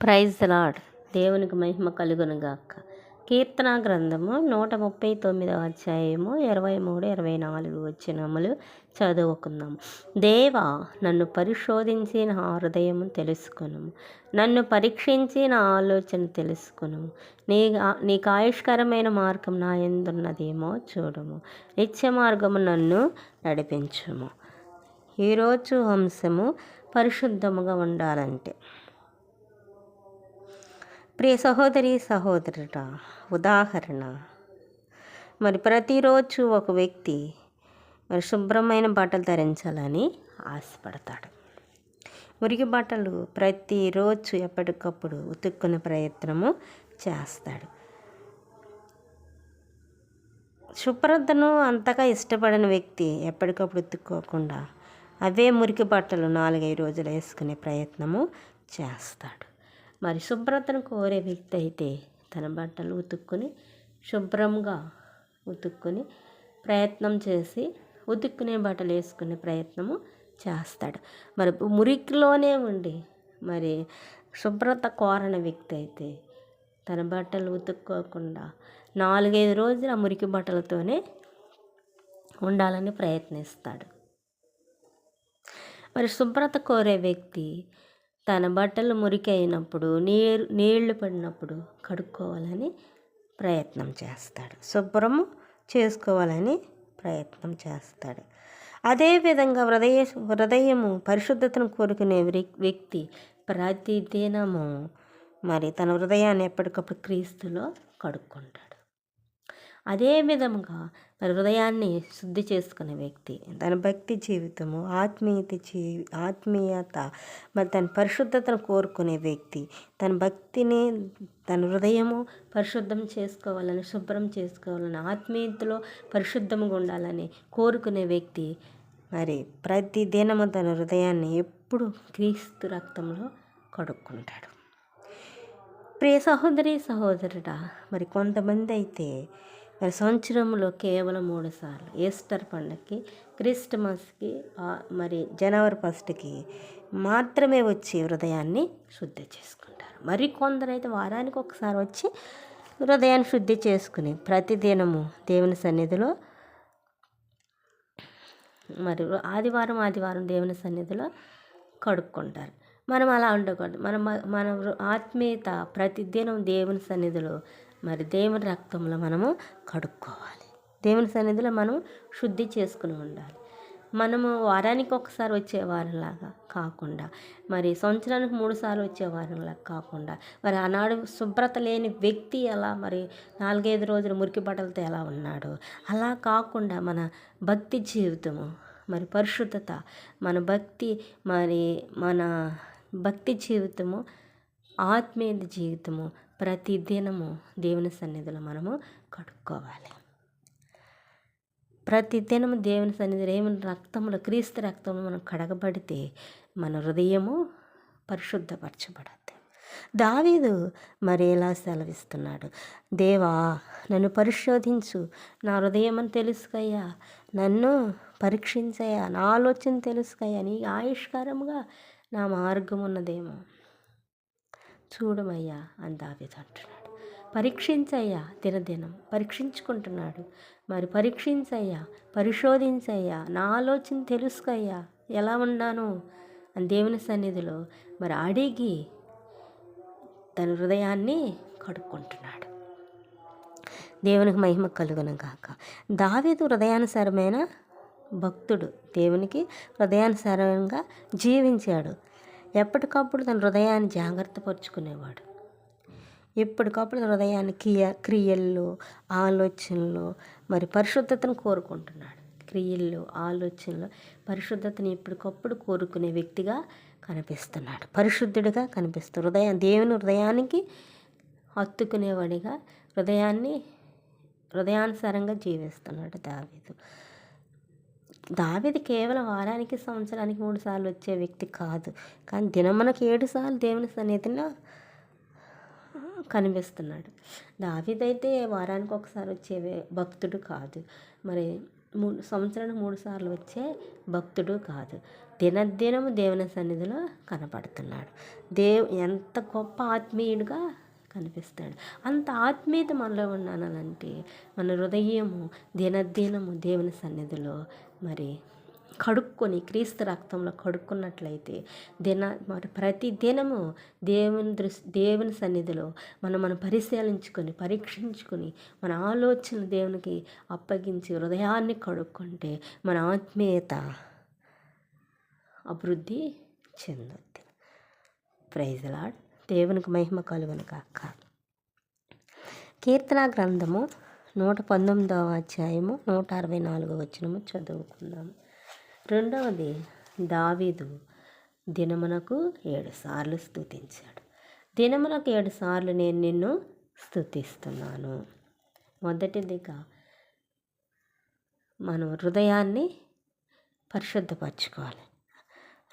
Praise lord దేవునికి మహిమ కలుగునుగాక కీర్తన గ్రంథము నూట ముప్పై తొమ్మిదవ అధ్యాయము ఇరవై మూడు ఇరవై నాలుగు వచ్చినములు చదువుకుందాం. దేవా నన్ను పరిశోధించి నా హృదయము తెలుసుకును. నన్ను పరీక్షించి నా ఆలోచన తెలుసుకును. నీ నీకు ఆయుష్కరమైన మార్గం నా ఎందున్నదేమో చూడము. నిత్య మార్గము నన్ను నడిపించుము. ఈరోజు అంశము పరిశుద్ధముగా ఉండాలంటే ప్రియ సహోదరి సహోదరుడ ఉదాహరణ. మరి ప్రతిరోజు ఒక వ్యక్తి మరి శుభ్రమైన బట్టలు ధరించాలని ఆశపడతాడు. మురికి బట్టలు ప్రతిరోజు ఎప్పటికప్పుడు ఉతుక్కునే ప్రయత్నము చేస్తాడు. శుభ్రతను అంతగా ఇష్టపడిన వ్యక్తి ఎప్పటికప్పుడు ఉతుక్కోకుండా అవే మురికి బట్టలు నాలుగైదు రోజులు వేసుకునే ప్రయత్నము చేస్తాడు. మరి శుభ్రతను కోరే వ్యక్తి అయితే తన బట్టలు ఉతుక్కుని శుభ్రంగా ఉతుక్కుని ప్రయత్నం చేసి ఉతుక్కునే బట్టలు వేసుకునే ప్రయత్నము చేస్తాడు. మరి మురికిలోనే ఉండి మరి శుభ్రత కోరని వ్యక్తి అయితే తన బట్టలు ఉతుక్కోకుండా నాలుగైదు రోజులు ఆ మురికి బట్టలతోనే ఉండాలని ప్రయత్నిస్తాడు. మరి శుభ్రత కోరే వ్యక్తి తన బట్టలు మురికి అయినప్పుడు నీరు నీళ్ళు పడినప్పుడు కడుక్కోవాలని ప్రయత్నం చేస్తాడు. శుభ్రము చేసుకోవాలని ప్రయత్నం చేస్తాడు. అదేవిధంగా హృదయ హృదయము పరిశుద్ధతను కోరుకునే వ్యక్తి ప్రతిదినము మరి తన హృదయాన్ని ఎప్పటికప్పుడు క్రీస్తులో కడుక్కుంటాడు. అదే విధముగా మరి హృదయాన్ని శుద్ధి చేసుకునే వ్యక్తి తన భక్తి జీవితము ఆత్మీయత జీ ఆత్మీయత మరి తన పరిశుద్ధతను కోరుకునే వ్యక్తి తన భక్తిని తన హృదయము పరిశుద్ధం చేసుకోవాలని శుభ్రం చేసుకోవాలని ఆత్మీయతలో పరిశుద్ధంగా ఉండాలని కోరుకునే వ్యక్తి మరి ప్రతి దినము తన హృదయాన్ని ఎప్పుడు క్రీస్తు రక్తంలో కడుక్కుంటాడు. ప్రియ సహోదరి సహోదరుడా మరి కొంతమంది అయితే సంవత్సరంలో కేవలం మూడు సార్లు. ఈస్టర్ పండగకి క్రిస్టమస్కి మరి జనవరి ఫస్ట్కి మాత్రమే వచ్చి హృదయాన్ని శుద్ధి చేసుకుంటారు. మరి కొందరైతే వారానికి ఒకసారి వచ్చి హృదయాన్ని శుద్ధి చేసుకుని ప్రతిదినము దేవుని సన్నిధిలో మరి ఆదివారం ఆదివారం దేవుని సన్నిధిలో కడుక్కుంటారు. మనం అలా ఉండకూడదు. మనం మన ఆత్మీయత ప్రతిదినం దేవుని సన్నిధిలో మరి దేవుని రక్తంలో మనము కడుక్కోవాలి. దేవుని సన్నిధిలో మనం శుద్ధి చేసుకుని ఉండాలి. మనము వారానికి ఒకసారి వచ్చే వారంలాగా కాకుండా మరి సంవత్సరానికి మూడు సార్లు వచ్చే వారంలాగా కాకుండా మరి ఆనాడు శుభ్రత లేని వ్యక్తి ఎలా మరి నాలుగైదు రోజులు మురికి బట్టలతో ఎలా ఉన్నాడు? అలా కాకుండా మన భక్తి జీవితము మరి పరిశుద్ధత మన భక్తి మరి మన భక్తి జీవితము ఆత్మీయ జీవితము ప్రతిదినము దేవుని సన్నిధిలో మనము కడుక్కోవాలి. ప్రతిదినము దేవుని సన్నిధిలో ఏమైనా రక్తంలో క్రీస్తు రక్తంలో మనం కడగబడితే మన హృదయము పరిశుద్ధపరచబడద్దు. దావీదు మరి ఎలా సెలవిస్తున్నాడు? దేవా నన్ను పరిశోధించు. నా హృదయం అని తెలుసుకయ్యా. నన్ను పరీక్షించయ్యా. నా ఆలోచన తెలుసుకయ్యా. నీ ఆయుష్కారముగా నా మార్గం ఉన్నదేమో చూడమయ్యా అని దావేది అంటున్నాడు. పరీక్షించయ్యా దినదినం పరీక్షించుకుంటున్నాడు. మరి పరీక్షించయ్యా పరిశోధించయ్యా నా ఆలోచన తెలుసుకయ్యా ఎలా ఉన్నాను? అని దేవుని సన్నిధిలో మరి అడిగి తన హృదయాన్ని కడుక్కుంటున్నాడు. దేవునికి మహిమ కలుగును కాక దావేదు హృదయానుసారమైన భక్తుడు దేవునికి హృదయానుసారంగా జీవించాడు. ఎప్పటికప్పుడు తన హృదయాన్ని జాగ్రత్తపరుచుకునేవాడు ఎప్పటికప్పుడు ఎప్పటికప్పుడు హృదయాన్ని క్రియ క్రియల్లో ఆలోచనలో మరి పరిశుద్ధతను కోరుకుంటున్నాడు. క్రియల్లో ఆలోచనలో పరిశుద్ధతను ఎప్పటికప్పుడు కోరుకునే వ్యక్తిగా కనిపిస్తున్నాడు. పరిశుద్ధుడిగా కనిపిస్తూ హృదయం దేవుని హృదయానికి హత్తుకునేవాడిగా హృదయాన్ని హృదయానుసారంగా జీవిస్తున్నాడు దావీదు. దావేది కేవలం వారానికి సంవత్సరానికి మూడు సార్లు వచ్చే వ్యక్తి కాదు. కానీ దినం మనకు ఏడు సార్లు దేవుని సన్నిధిలో కనిపిస్తున్నాడు. దావిదైతే వారానికి ఒకసారి వచ్చే భక్తుడు కాదు. మరి మూడు సంవత్సరానికి మూడు సార్లు వచ్చే భక్తుడు కాదు. దినదినము దేవుని సన్నిధిలో కనపడుతున్నాడు. దేవ్ ఎంత గొప్ప ఆత్మీయుడిగా కనిపిస్తాడు. అంత ఆత్మీయత మనలో ఉండాలంటే మన హృదయము దినదినము దేవుని సన్నిధిలో మరి కడుక్కొని క్రీస్తు రక్తంలో కడుక్కున్నట్లయితే దిన మరి ప్రతి దినము దేవుని దృష్టి దేవుని సన్నిధిలో మనం మనం పరిశీలించుకొని పరీక్షించుకొని మన ఆలోచన దేవునికి అప్పగించి హృదయాన్ని కడుక్కుంటే మన ఆత్మీయత అభివృద్ధి చెందుద్ది. ప్రైజ్ లాడ్ దేవునికి మహిమ కలుగును కాక కీర్తన గ్రంథము నూట పంతొమ్మిదవ అధ్యాయము నూట అరవై నాలుగవ వచ్చినము చదువుకుందాము. రెండవది దావీదు దినమునకు ఏడు సార్లు స్థుతించాడు దినమునకు ఏడు సార్లు నేను నిన్ను స్థుతిస్తున్నాను మొదటిదిగా మనం హృదయాన్ని పరిశుద్ధపరచుకోవాలి.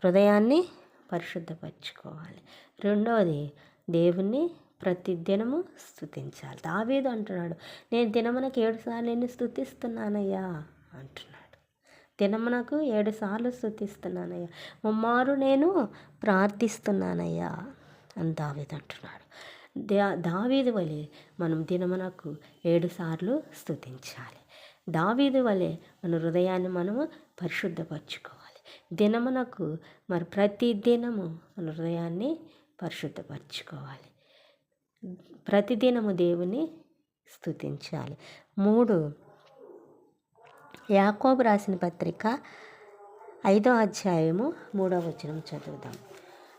హృదయాన్ని పరిశుద్ధపరచుకోవాలి. రెండవది దేవుణ్ణి ప్రతి దినము స్థుతించాలి దావేది అంటున్నాడు నేను దినమునకు ఏడు సార్లు నేను స్థుతిస్తున్నానయ్యా అంటున్నాడు. దినమునకు ఏడు సార్లు స్థుతిస్తున్నానయ్యా ముమ్మారు నేను ప్రార్థిస్తున్నానయ్యా అని దావేది అంటున్నాడు. దా దావీదు వలె మనం దినమునకు ఏడు సార్లు స్థుతించాలి దావీదు వలె మన హృదయాన్ని మనము పరిశుద్ధపరచుకోవాలి. దినమునకు మరి ప్రతి దినము మన హృదయాన్ని పరిశుద్ధపరచుకోవాలి. ప్రతిదినము దేవుని స్థుతించాలి మూడు యాకోబు రాసిన పత్రిక ఐదో అధ్యాయము మూడో వచనం చదువుదాం.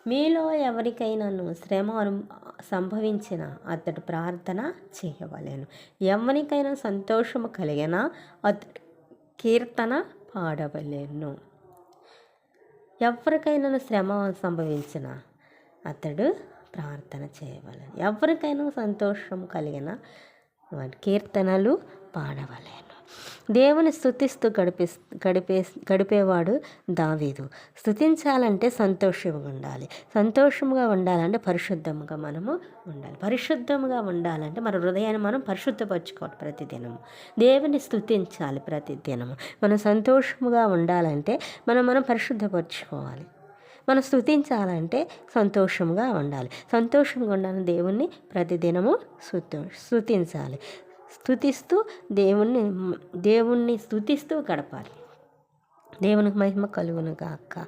మీలో ఎవరికైనాను శ్రమ సంభవించిన అతడు ప్రార్థన చేయవలేను. ఎవరికైనా సంతోషము కలిగిన? అతడు కీర్తన పాడవలేను. ఎవరికైనా శ్రమ సంభవించిన అతడు ప్రార్థన చేయవలను. ఎవరికైనా సంతోషం కలిగిన కీర్తనలు పాడవలేను. దేవుని స్థుతిస్తూ గడిపే గడిపే గడిపేవాడు దావీదు. స్థుతించాలంటే సంతోషంగా ఉండాలి. సంతోషంగా ఉండాలంటే పరిశుద్ధంగా మనము ఉండాలి. పరిశుద్ధంగా ఉండాలంటే మన హృదయాన్ని మనం పరిశుద్ధపరచుకోవాలి ప్రతిదినము. దేవుని స్థుతించాలి ప్రతిదినము. మనం సంతోషముగా ఉండాలంటే మనం మనం పరిశుద్ధపరచుకోవాలి. మనం స్థుతించాలంటే సంతోషంగా ఉండాలి. సంతోషంగా ఉండాలని దేవుణ్ణి ప్రతిదినము స్థుతి స్థుతించాలి స్థుతిస్తూ దేవుణ్ణి దేవుణ్ణి స్థుతిస్తూ గడపాలి. దేవునికి మహిమ కలుగును గాక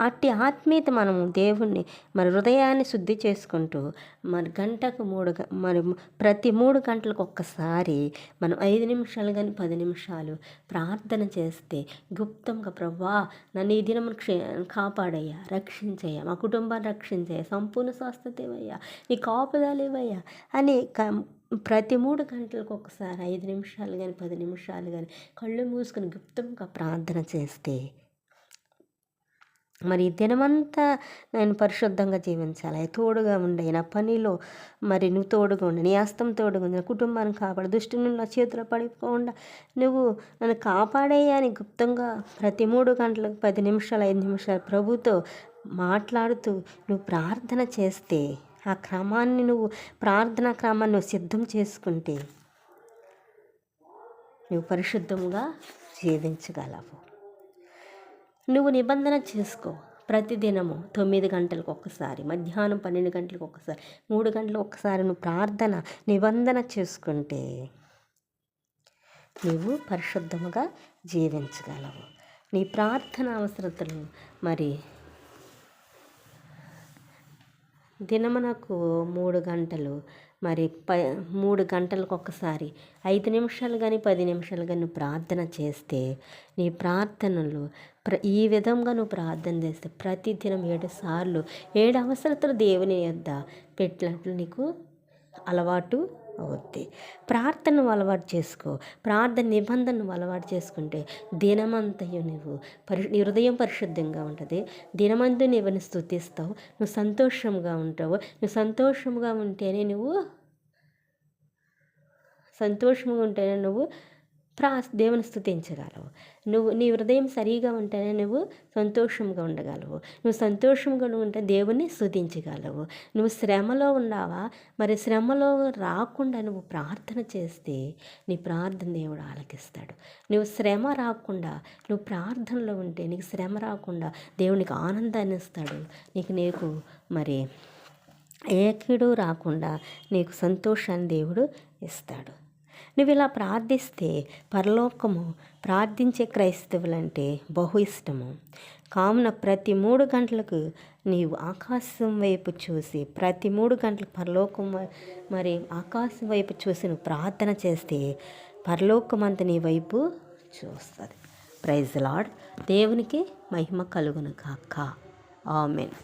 అట్టి ఆత్మీయత మనము దేవుణ్ణి మన హృదయాన్ని శుద్ధి చేసుకుంటూ మన గంటకు మూడు మరి ప్రతి మూడు గంటలకు ఒక్కసారి మనం ఐదు నిమిషాలు కానీ పది నిమిషాలు ప్రార్థన చేస్తే గుప్తంగా ప్రభా నన్ను ఈ దినం క్షే కాపాడయ్యా రక్షించయ్యా మా కుటుంబాన్ని రక్షించయ్యా సంపూర్ణ స్వస్థత ఇవ్వయ్యా నీ కాపుదాలు ఇవ్వయ్యా అని ప్రతి మూడు గంటలకు ఒకసారి ఐదు నిమిషాలు కానీ పది నిమిషాలు కానీ కళ్ళు మూసుకొని గుప్తంగా ప్రార్థన చేస్తే మరి దినమంతా నేను పరిశుద్ధంగా జీవించాలి. తోడుగా ఉండే నా పనిలో మరి నువ్వు తోడుగా ఉండి. నీ అస్తం తోడుగా ఉంది కుటుంబాన్ని కాపాడు. దృష్టి నుండి నా చేతిలో పడిపోకుండా నువ్వు నన్ను కాపాడేయని గుప్తంగా ప్రతి మూడు గంటలకు పది నిమిషాలు ఐదు నిమిషాలు ప్రభుతో మాట్లాడుతూ నువ్వు ప్రార్థన చేస్తే ఆ క్రమాన్ని నువ్వు ప్రార్థనా క్రమాన్ని నువ్వు సిద్ధం చేసుకుంటే నువ్వు పరిశుద్ధంగా జీవించగలవు. నువ్వు నిబంధన చేసుకో. ప్రతిదినము తొమ్మిది గంటలకు ఒక్కసారి మధ్యాహ్నం పన్నెండు గంటలకు ఒకసారి మూడు గంటలకు ఒక్కసారి నువ్వు ప్రార్థన నిబంధన చేసుకుంటే నువ్వు పరిశుద్ధముగా జీవించగలవు. నీ ప్రార్థన అవసరతలు మరి దినమునకు మూడు గంటలు మరి ప మూడు గంటలకు ఒకసారి ఐదు నిమిషాలు కానీ పది నిమిషాలు కానీ ప్రార్థన చేస్తే నీ ప్రార్థనలు ప్ర ఈ విధంగా నువ్వు ప్రార్థన చేస్తే ప్రతిదినం ఏడు సార్లు ఏడు అవసరతలు దేవుని యొద్ద పెట్టినట్లు నీకు అలవాటు అవుద్ది. ప్రార్థనను అలవాటు చేసుకో. ప్రార్థన నిబంధనను అలవాటు చేసుకుంటే దినమంతయు నువ్వు పరి నీ హృదయం పరిశుద్ధంగా ఉంటుంది. దినమందు నువ్వు స్థుతిస్తావు నువ్వు సంతోషంగా ఉంటావు. నువ్వు సంతోషంగా ఉంటేనే నువ్వు సంతోషంగా ఉంటేనే నువ్వు ప్రా దేవుని స్థుతించగలవు నువ్వు నీ హృదయం సరిగా ఉంటేనే నువ్వు సంతోషంగా ఉండగలవు. నువ్వు సంతోషంగా ఉంటే దేవుని స్థుతించగలవు నువ్వు శ్రమలో ఉన్నావా? మరి శ్రమలో రాకుండా నువ్వు ప్రార్థన చేస్తే నీ ప్రార్థన దేవుడు ఆలకిస్తాడు. నువ్వు శ్రమ రాకుండా నువ్వు ప్రార్థనలో ఉంటే నీకు శ్రమ రాకుండా దేవునికి ఆనందాన్ని ఇస్తాడు. నీకు నీకు మరి ఏ రాకుండా నీకు సంతోషాన్ని దేవుడు ఇస్తాడు. నువ్వు ఇలా ప్రార్థిస్తే పరలోకము ప్రార్థించే క్రైస్తవులంటే బహు ఇష్టము. కావున ప్రతి మూడు గంటలకు నీవు ఆకాశం వైపు చూసి ప్రతి మూడు గంటలకు పరలోకం మరి ఆకాశం వైపు చూసి నువ్వు ప్రార్థన చేస్తే పరలోకం అంత నీ వైపు చూస్తుంది. ప్రైజ్ లాడ్ దేవునికి మహిమ కలుగును కాక ఆమెన్.